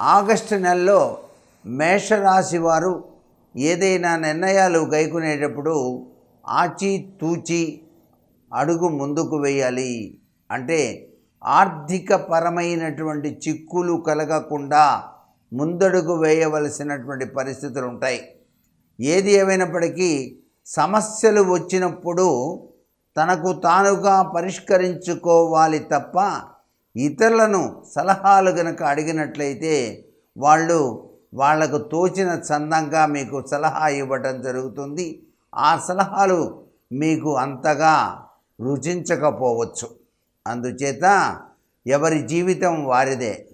August నెలలో మేషరాశి వారు ఏదైనా నిర్ణయాలు గైకునేటప్పుడు ఆచి తూచి అడుగు ముందుకు వేయాలి. అంటే ఆర్థిక పరమైనటువంటి చిక్కులు కలగకుండా ముందడుగు వేయవలసినటువంటి పరిస్థితులు ఉంటాయి ఏది ఏమైనప్పటికీ సమస్యలు వచ్చినప్పుడు తనకు తానుగా పరిష్కరించుకోవాలి తప్ప ఇతరులను సలహాలు గనక అడిగినట్లయితే వాళ్ళు వాళ్ళకు తోచిన చందంగా మీకు సలహా ఇవ్వటం జరుగుతుంది. ఆ సలహాలు మీకు అంతగా రుచించకపోవచ్చు. అందుచేత ఎవరి జీవితం వారిదే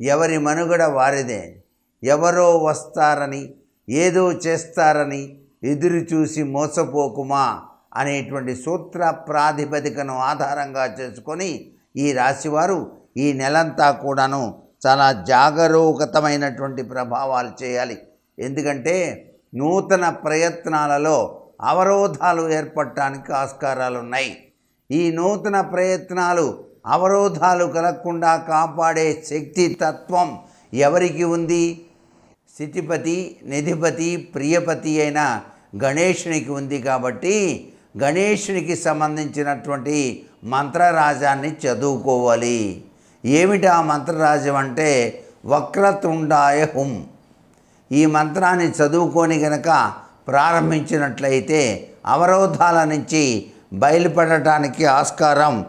ఎవరి మనుగడ వారిదే ఎవరో వస్తారని ఏదో చేస్తారని ఎదురు చూసి మోసపోకుమా అనేటువంటి సూత్ర ప్రాతిపదికను ఆధారంగా చేసుకొని ఈ రాశివారు ఈ నెలంతా కూడాను చాలా జాగరూకతమైనటువంటి ప్రభావాలు చేయాలి. ఎందుకంటే నూతన ప్రయత్నాలలో అవరోధాలు ఏర్పడటానికి ఆస్కారాలు ఉన్నాయి ఈ నూతన ప్రయత్నాలు అవరోధాలు కలగకుండా కాపాడే శక్తి తత్వం ఎవరికి ఉంది? స్థితిపతి నిధిపతి ప్రియపతి అయిన గణేషునికి ఉంది కాబట్టి గణేషునికి సంబంధించినటువంటి మంత్రరాజాన్ని చదువుకోవాలి. ఏమిటి ఆ మంత్రరాజం అంటే? వక్రతుండాయ హుం. ఈ మంత్రాన్ని చదువుకొని గనక ప్రారంభించినట్లయితే అవరోధాల నుంచి బయలుపడటానికి ఆస్కారం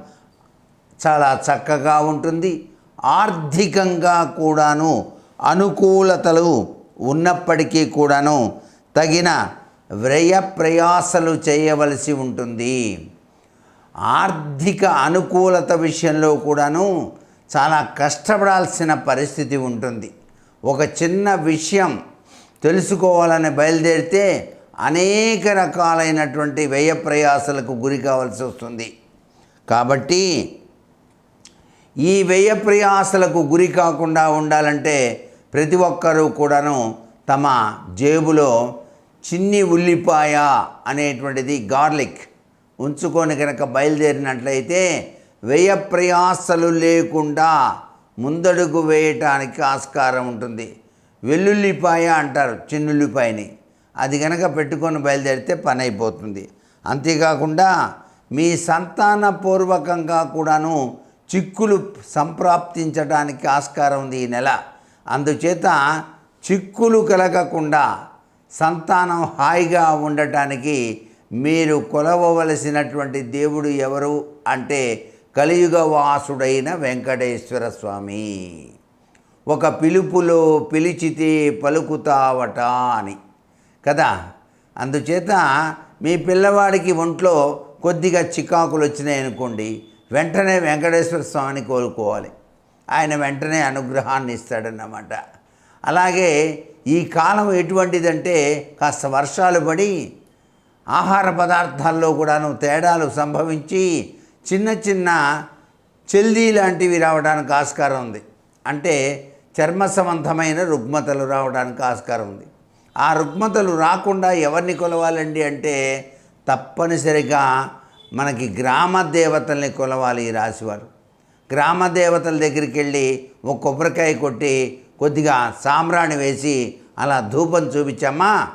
చాలా చక్కగా ఉంటుంది. ఆర్థికంగా కూడాను అనుకూలతలు ఉన్నప్పటికీ కూడాను తగిన వ్యయ ప్రయాసలు చేయవలసి ఉంటుంది. ఆర్థిక అనుకూలత విషయంలో కూడాను చాలా కష్టపడాల్సిన పరిస్థితి ఉంటుంది. ఒక చిన్న విషయం తెలుసుకోవాలని బయలుదేరితే అనేక రకాలైనటువంటి వ్యయ ప్రయాసలకు గురి కావాల్సి వస్తుంది. కాబట్టి ఈ వ్యయ ప్రయాసలకు గురి కాకుండా ఉండాలంటే ప్రతి ఒక్కరూ కూడాను తమ జేబులో చిన్ని ఉల్లిపాయ అనేటువంటిది గార్లిక్ ఉంచుకొని కనుక బయలుదేరినట్లయితే వ్యయ ప్రయాసలు లేకుండా ముందడుగు వేయటానికి ఆస్కారం ఉంటుంది. వెల్లుల్లిపాయ అంటారు చిన్నుల్లిపాయని. అది కనుక పెట్టుకొని బయలుదేరితే పని అయిపోతుంది అంతేకాకుండా మీ సంతానపూర్వకంగా కూడాను చిక్కులు సంప్రాప్తించడానికి ఆస్కారం ఉంది ఈ నెల. అందుచేత చిక్కులు కలగకుండా సంతానం హాయిగా ఉండటానికి మీరు కొలవవలసినటువంటి దేవుడు ఎవరు అంటే కలియుగ వాసుడైన వెంకటేశ్వర స్వామి. ఒక పిలుపులో పిలిచితే పలుకుతావట అని. కదా? అందుచేత మీ పిల్లవాడికి ఒంట్లో కొద్దిగా చికాకులు వచ్చినాయి అనుకోండి వెంటనే వెంకటేశ్వర స్వామిని కోలుకోవాలి. ఆయన వెంటనే అనుగ్రహాన్ని ఇస్తాడన్నమాట. అలాగే ఈ కాలం ఎటువంటిదంటే కాస్త వర్షాలు పడి ఆహార పదార్థాల్లో కూడాను తేడాలు సంభవించి చిన్న చిన్న చెల్దీ లాంటివి రావడానికి ఆస్కారం ఉంది. అంటే చర్మ సంబంధమైన రుగ్మతలు రావడానికి ఆస్కారం ఉంది. ఆ రుగ్మతలు రాకుండా ఎవరిని కొలవాలండి అంటే తప్పనిసరిగా మనకి గ్రామ దేవతల్ని కొలవాలి ఈ రాశివారు. గ్రామ దేవతల దగ్గరికి వెళ్ళి ఒక కొబ్బరికాయ కొట్టి కొద్దిగా సాంబ్రాణి వేసి అలా ధూపం చూపించమ్మా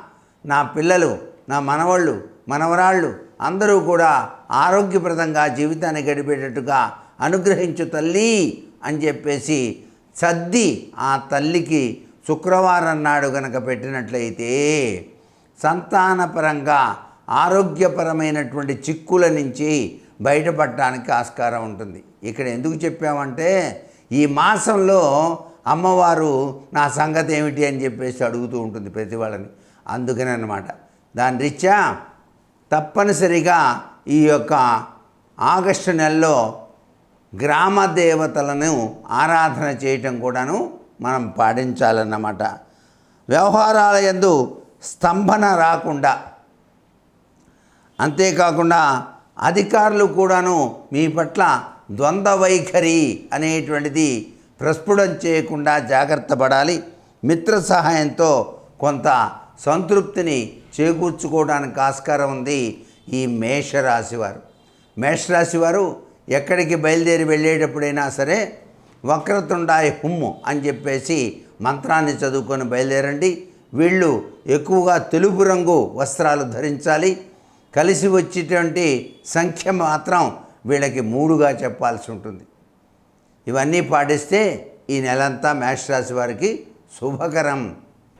నా పిల్లలు నా మనవాళ్ళు మనవరాళ్ళు అందరూ కూడా ఆరోగ్యప్రదంగా జీవితాన్ని గడిపేటట్టుగా అనుగ్రహించు తల్లి అని చెప్పేసి సద్ది ఆ తల్లికి శుక్రవారం నాడు గనక పెట్టినట్లయితే సంతానపరంగా ఆరోగ్యపరమైనటువంటి చిక్కుల నుంచి బయటపడటానికి ఆస్కారం ఉంటుంది. ఇక్కడ ఎందుకు చెప్పామంటే ఈ మాసంలో అమ్మవారు నా సంగతి ఏమిటి అని చెప్పేసి అడుగుతూ ఉంటుంది ప్రతి వాళ్ళని. అందుకనే అనమాట దాని రీత్యా తప్పనిసరిగా ఈ యొక్క ఆగస్టు నెలలో గ్రామ దేవతలను ఆరాధన చేయటం కూడాను మనం పాటించాలన్నమాట. వ్యవహారాల యందు స్తంభన రాకుండా అంతేకాకుండా అధికారులు కూడాను మీ పట్ల ద్వంద్వ వైఖరి అనేటువంటిది ప్రస్ఫుటం చేయకుండా జాగ్రత్త పడాలి. మిత్ర సహాయంతో కొంత సంతృప్తిని చేకూర్చుకోవడానికి ఆస్కారం ఉంది ఈ మేషరాశివారు. మేషరాశివారు ఎక్కడికి బయలుదేరి వెళ్ళేటప్పుడైనా సరే వక్రతుండాయి హుమ్ము అని చెప్పేసి మంత్రాన్ని చదువుకొని బయలుదేరండి. వీళ్ళు ఎక్కువగా తెలుపు రంగు వస్త్రాలు ధరించాలి. కలిసి వచ్చేటువంటి సంఖ్య మాత్రం వీళ్ళకి మూడుగా చెప్పాల్సి ఉంటుంది. ఇవన్నీ పాటిస్తే ఈ నెలంతా మేషరాశి వారికి శుభకరం.